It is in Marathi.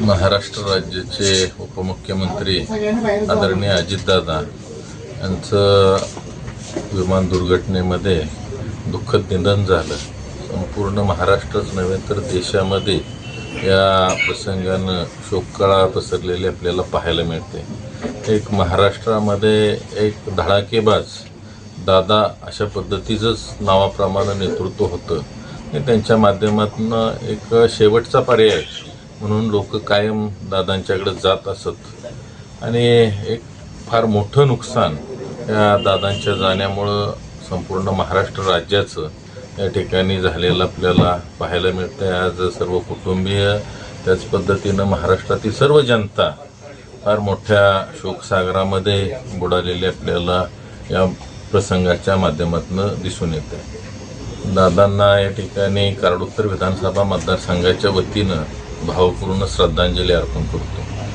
महाराष्ट्र राज्याचे उपमुख्यमंत्री आदरणीय अजितदादा यांचं विमान दुर्घटनेमध्ये दुःखद निधन झालं. संपूर्ण महाराष्ट्रच नव्हे तर देशामध्ये या प्रसंगानं शोककळा पसरलेली आपल्याला पाहायला मिळते. एक महाराष्ट्रामध्ये एक धडाकेबाज दादा अशा पद्धतीचंच नावाप्रमाणे नेतृत्व होतं. आणि त्यांच्या माध्यमातून एक शेवटचा पर्याय म्हणून लोक कायम दादांच्याकडे जात असत. आणि एक फार मोठं नुकसान या दादांच्या जाण्यामुळं संपूर्ण महाराष्ट्र राज्याचं या ठिकाणी झालेलं आपल्याला पाहायला मिळतं आज सर्व कुटुंबीय त्याच पद्धतीनं महाराष्ट्रातील सर्व जनता फार मोठ्या शोकसागरामध्ये बुडालेली आपल्याला या प्रसंगाच्या माध्यमातून दिसून येते दादांना या ठिकाणी कारड विधानसभा मतदारसंघाच्या वतीनं भावपूर्ण श्रद्धांजली अर्पण करतो.